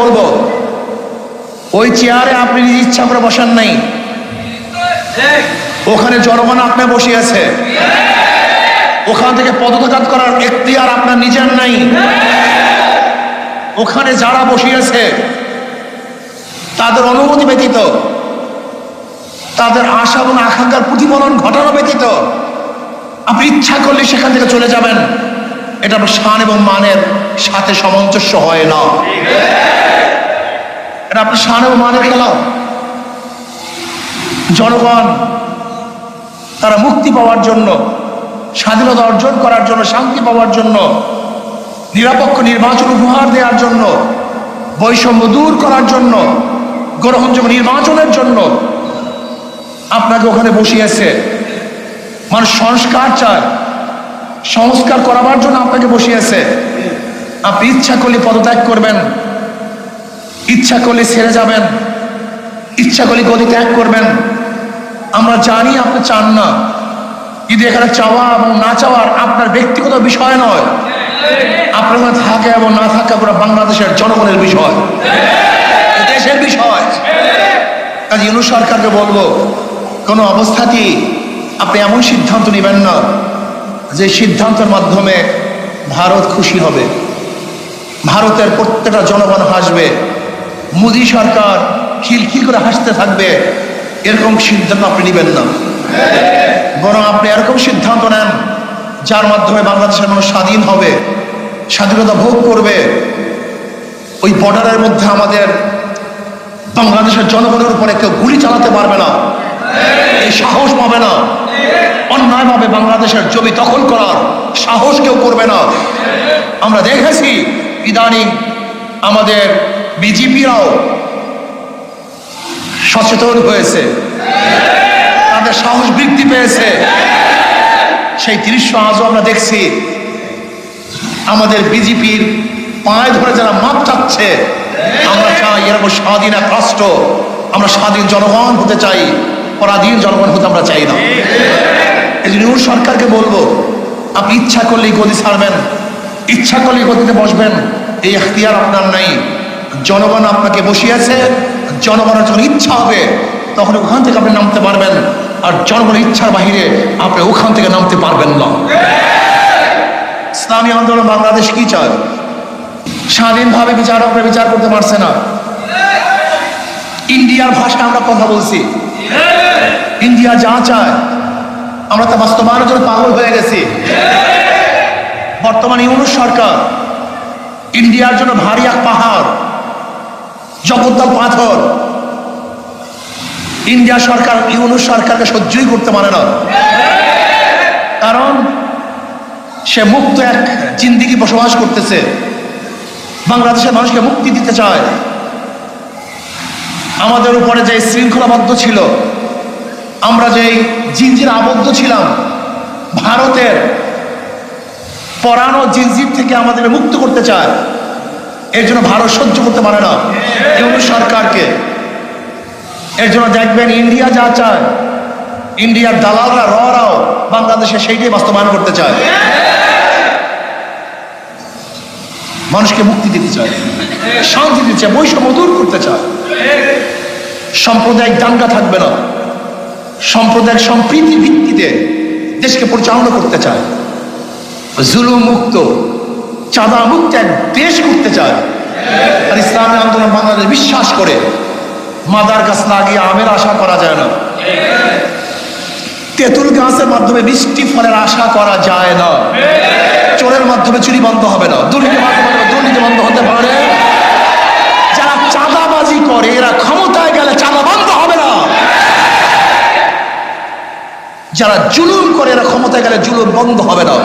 বলব ওই চেয়ারে আপনি নিজ ইচ্ছা করে বসান নাই। ওখানে জনগণ আপনি বসে আছে। ওখান থেকে পদত্যাগ করার এখতিয়ার আপনার নিজের নাই। ওখানে যারা বসিয়েছে তাদের অনুমতি ব্যতীত, তাদের আশা এবং আকাঙ্ক্ষার প্রতিফলন ঘটানো ব্যতীত, আপনি ইচ্ছা করলে সেখান থেকে চলে যাবেন। এটা আপনার শান এবং মানের সাথে সামঞ্জস্য হয় না। এটা আপনার শান এবং মানের খেলা। জনগণ, তারা মুক্তি পাওয়ার জন্য, স্বাধীনতা অর্জন করার জন্য, শান্তি পাওয়ার জন্য, নিরপেক্ষ নির্বাচন উপহার দেওয়ার জন্য, বৈষম্য দূর করার জন্য গ্রহণযোগ্য নির্বাচনের জন্য আপনাকে ওখানে বসিয়েছে। মানুষ সংস্কার চায়। সংস্কার করাবার জন্য আপনাকে বসিয়েছে। আপনি ইচ্ছা করলে পদত্যাগ করবেন। ইচ্ছা করলে ছেড়ে যাবেন। ইচ্ছা করলে গদি ত্যাগ করবেন। আমরা জানি আপনি চান না। কিন্তু এখানে চাওয়া এবং না চাওয়ার আপনার ব্যক্তিগত বিষয় নয়। আপনার থাকে এবং না থাকা পুরো বাংলাদেশের জনগণের বিষয়। দেশের বিষয়। কাজে ইউনু সরকারকে বলব, কোনো অবস্থাতেই আপনি এমন সিদ্ধান্ত নেবেন না যে সিদ্ধান্তের মাধ্যমে ভারত খুশি হবে। ভারতের প্রত্যেকটা জনগণ হাসবে। মোদী সরকার খিলখিল করে হাসতে থাকবে, এরকম সিদ্ধান্ত আপনি নেবেন না। বরং আপনি এরকম সিদ্ধান্ত নেন, যার মাধ্যমে বাংলাদেশের মানুষ স্বাধীন হবে, স্বাধীনতা ভোগ করবে। ওই বর্ডারের মধ্যে আমাদের বাংলাদেশের জনগণের উপরে কেউ গুলি চালাতে পারবে না, এই সাহস পাবে না। অন্যায়ভাবে বাংলাদেশের জমি দখল করার সাহস কেউ করবে না। আমরা দেখেছি ইদানিং আমাদের বিজেপিরাও সচেতন হয়েছে। তাদের সাহস বৃদ্ধি পেয়েছে। সেই দৃশ্য আজও আমরা দেখছি। আমাদের বিজেপির পায়ে ধরে যারা মাপ চাচ্ছে, আমরা চাই এরকম স্বাধীন এক রাষ্ট্র। আমরা স্বাধীন জনগণ হতে চাই, পরাধীন জনগণ হতে আমরা চাই না। এই জন্য সরকারকে বলব, আপনি ইচ্ছা করলেই গদি ছাড়বেন, ইচ্ছা করলেই গদিতে বসবেন, এই এখতিয়ার আপনার নাই। জনগণ আপনাকে বসিয়েছে, জনগণের যখন ইচ্ছা হবে, তখন ওখান থেকে আপনি নামতে পারবেন। আর জনগণের ইচ্ছার বাহিরে আপনি ওখান থেকে নামতে পারবেন না। ইসলামী আন্দোলন বাংলাদেশ কি চায়? স্বাধীনভাবে বিচার বিচারকরা বিচার করতে পারছে না। ইন্ডিয়ার ভাষায় আমরা কথা বলছি। ইন্ডিয়া যা চায়, আমরা তা বাস্তবায়নের জন্য পাগল হয়ে গেছি। বর্তমান ইউনুস সরকার, ইন্ডিয়ার জন্য ভারী এক পাহাড় জগদ্দল পাথর। ইন্ডিয়া সরকার ইউনুস সরকারকে সহ্যই করতে পারে না। কারণ সে মুক্ত এক জিন্দিগি বসবাস করতেছে। বাংলাদেশের মানুষকে মুক্তি দিতে চায়। আমাদের উপরে যে শৃঙ্খলাবদ্ধ ছিল, আমরা যেই জিনজির আবদ্ধ ছিলাম, ভারতের পরানো জিনজির থেকে আমাদের মুক্ত করতে চায়। এর জন্য ভারত সহ্য করতে পারে না। ইউনুস সরকারকে। এর জন্য দেখবেন ইন্ডিয়া যা চায়, ইন্ডিয়ার দালালরা ররাও বাংলাদেশে সেইটাই বাস্তবায়ন করতে চায়। মানুষকে মুক্তি দিতে চায়, শান্তি দিতে চায়, বৈষম্য দূর করতে চায়। সাম্প্রদায়িক দাঙ্গা থাকবে না। সাম্প্রদায়িক সম্প্রীতি ভিত্তিতে দেশকে পরিচালনা করতে চায়। জুলুম মুক্ত চাঁদা মুক্ত এক দেশ করতে চায়। আর ইসলামী আন্দোলন বাংলাদেশ বিশ্বাস করে। মাদার গাছ লাগিয়ে আমের আশা করা যায় না। তেঁতুল গাছের মাধ্যমে মিষ্টি ফলের আশা করা যায় না। চোরের মাধ্যমে চুরি বন্ধ হবে না। দুর্নীতি দুর্নীতি বন্ধ হতে পারে। যারা চাঁদাবাজি করে, এরা ক্ষমতায় গেলে চাঁদা বন্ধ হবে না। যারা জুলুম করে, এরা ক্ষমতায় গেলে জুলুম বন্ধ হবে না।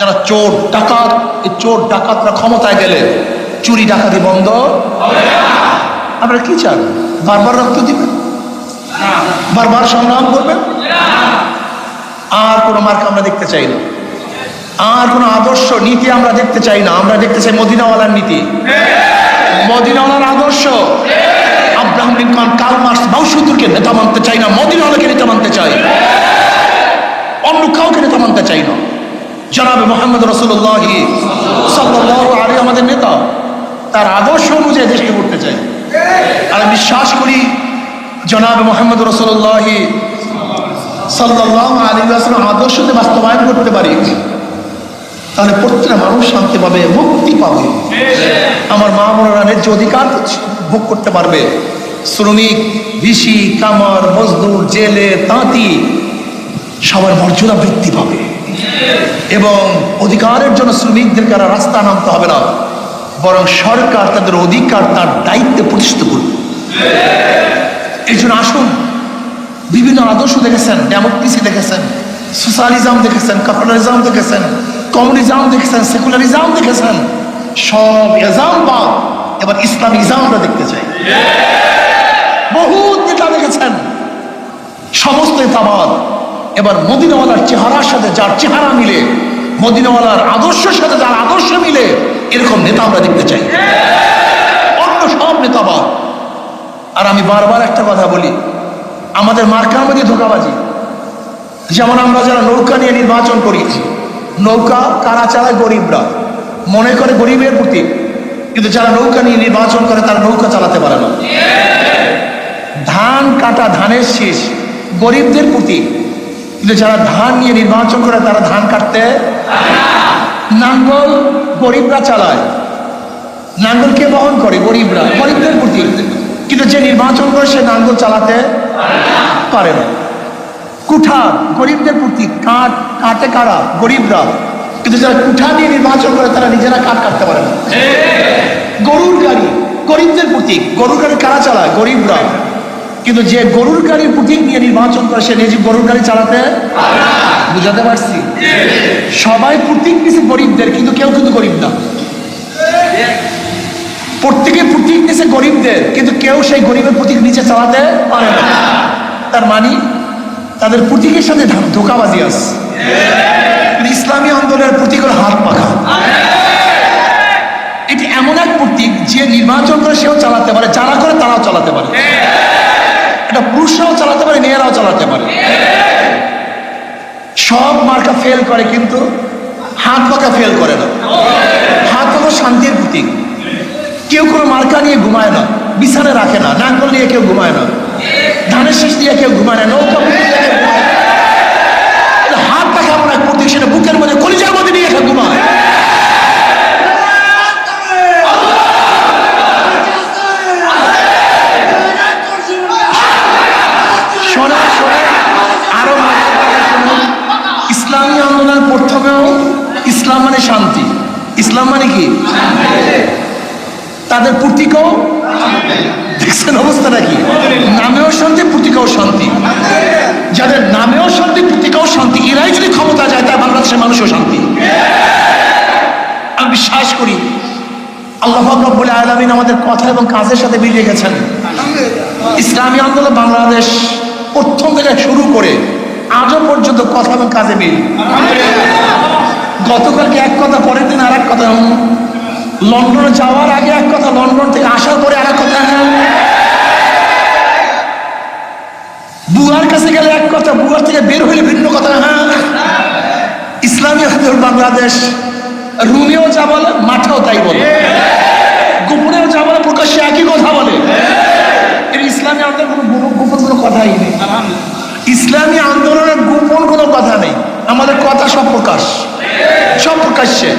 যারা চোর ডাকাত, এই চোর ডাকাতরা ক্ষমতায় গেলে চুরি ডাকাতি বন্ধ? আপনারা কি চান? বারবার রক্ত দিবেন? বারবার সংগ্রাম করবেন? আর কোনো মার্ক আমরা দেখতে চাই না। আর কোনো আদর্শ নীতি আমরা দেখতে চাই না। আমরা দেখতে চাই মদিনাওয়ালার নীতি। মদিনাওয়ালার আদর্শ। আব্রাহাম লিঙ্কন কাল মার্কস, বাউসুদ্দুরকে নেতা মানতে চাই না। মদিনাওয়ালাকে নেতা মানতে চাই। অন্য কাউকে নেতা মানতে চাই না। জনাবে মোহাম্মদ রসুল্লাহ সাল্লাহ আলী আমাদের নেতা। তার আদর্শ অনুযায়ী দেশকে করতে চাই। আর বিশ্বাস করি জনাব মোহাম্মদ রসুল্লাহ সাল্লাহ আলী আসলাম আদর্শকে বাস্তবায়ন করতে পারি। তাহলে প্রত্যেকটা মানুষ শান্তি পাবে, মুক্তি পাবে। আমার মা বোনেরা ন্যায্য অধিকার ভোগ করতে পারবে। শ্রমিক, ভিসি, কামার, মজদুর, জেলে, তাঁতি সবার মর্যাদা বৃদ্ধি পাবে। এবং অধিকারের জন্য শ্রমিকদেরকে আর রাস্তা নামতে হবে না। বরং সরকার তাদের অধিকার, তার দায়িত্বে প্রতিষ্ঠিত করবে এই জন্য আসুন, বিভিন্ন আদর্শ দেখেছেন, ডেমোক্রেসি দেখেছেন, সোশ্যালিজম দেখেছেন, ক্যাপিটালিজম দেখেছেন, কমিউনিজম দেখেছেন, সেকুলারিজম দেখেছেন, সব এজাম বা এবার ইসলামিজম আমরা দেখতে চাই। বহুত নেতা দেখেছেন, সমস্ত নেতাবাদ এবার মদিনাওয়ালার চেহারার সাথে যার চেহারা মিলে, মদিনাওয়ালার আদর্শের সাথে যার আদর্শ মিলে, এরকম নেতা আমরা দেখতে চাই। অন্য সব নেতাবাদ আর আমি বারবার একটা কথা বলি, আমাদের মার্কার মধ্যে ধোকাবাজি। যেমন আমরা যারা নৌকা নিয়ে নির্বাচন করি নৌকা কারা চালায় গরিবরা? মনে করে গরিবের প্রতি। কিন্তু যারা নৌকা নিয়ে নির্বাচন করে, তারা নৌকা চালাতে পারে না। ধান কাটা ধানের শেষ গরিবদের প্রতি। কিন্তু যারা ধান নিয়ে নির্বাচন করে তারা ধান কাটতে নাঙ্গল গরিবরা চালায়। নাঙ্গল কে বহন করে? গরিবরা গরিবদের প্রতি কিন্তু যে নির্বাচন করে সে নাঙ্গল চালাতে পারে না। কুঠার গরিবদের প্রতি কাঠ কাটে কারা? গরিবরা। কিন্তু যারা কুঠা নিয়ে নির্বাচন করে তারা নিজেরা কাঠ কাটতে পারে না। গরুর গাড়ি গরিবদের প্রতীক গরুর গাড়ি কারা চালায়? গরিবরা। কিন্তু যে গরুর গাড়ির প্রতীক নিয়ে নির্বাচন করে, সে নিজে গরুর গাড়ি চালাতে বুঝাতে পারছি? সবাই প্রতীক নিছে গরিবদের, কিন্তু কেউ কিন্তু গরিব না। প্রত্যেকে প্রতীক নিছে গরিবদের, কিন্তু কেউ সেই গরিবের প্রতীক নিচে চালাতে পারে না। তার মানে তাদের প্রতীকের সাথে ধোকাবাজি আছে। ইসলামী আন্দোলনের প্রতীক হলো হাত পাখা। এটি এমন এক প্রতীক, যে নির্বাচন করে সেও চালাতে পারে যারা করে তারাও চালাতে পারে এটা পুরুষরাও চালাতে পারে মেয়েরাও চালাতে পারে সব মার্কা ফেল করে কিন্তু হাত পাকা ফেল করে না। হাত পাকা শান্তির প্রতীক। কেউ কোনো মার্কা নিয়ে ঘুমায় না বিছানে রাখে না নাঙ্গল নিয়ে কেউ ঘুমায় না, ধানের শীষ দিয়ে কেউ ঘুমায় না নৌকা বুকে দিয়ে কেউ ঘুমায় না। এটা হাত পাখা এমন এক প্রতীক সেটা বুকের মধ্যে কলিজার মধ্যে নিয়ে কেউ ঘুমায় শোনেন শোনেন আরও মজার কথা শুনুন। ইসলামী আন্দোলন প্রথমেও ইসলাম মানে শান্তি ইসলাম মানে কি? তাদের প্রতীকও? দেখছেন অবস্থা নাকি? নামেও শান্তি, প্রতীকও শান্তি। যাদের নামেও শান্তি, প্রতীকও শান্তি, এরাই যদি ক্ষমতা যায়, তার বাংলাদেশের মানুষও শান্তি। আমি বিশ্বাস করি, আল্লাহ রব্বুল আলমিন আমাদের কথা এবং কাজের সাথে মিলিয়ে গেছেন। ইসলামী আন্দোলন বাংলাদেশ প্রথম থেকে শুরু করে আজও পর্যন্ত কথা এবং কাজে মিল। গতকালকে এক কথা পরের দিন আর এক কথা। লন্ডনে যাওয়ার আগে এক কথা লন্ডন থেকে আসার পরে আর এক কথা হ্যাঁ? বুয়ার কাছে গেলে এক কথা বুয়ার থেকে বের হইলে ভিন্ন কথা হ্যাঁ? ইসলামী আন্দোলন বাংলাদেশ। রুমেও যা বলে মাঠেও তাই বলে। গোপনেও যা বলে প্রকাশ্যে একই কথা বলে। এর ইসলামী আন্দোলন কোনো গোপন কোনো কথাই নেই। ইসলামী আন্দোলনের গোপন কোনো কথা নেই। আমাদের কথা সব প্রকাশ। সব প্রকাশ্যে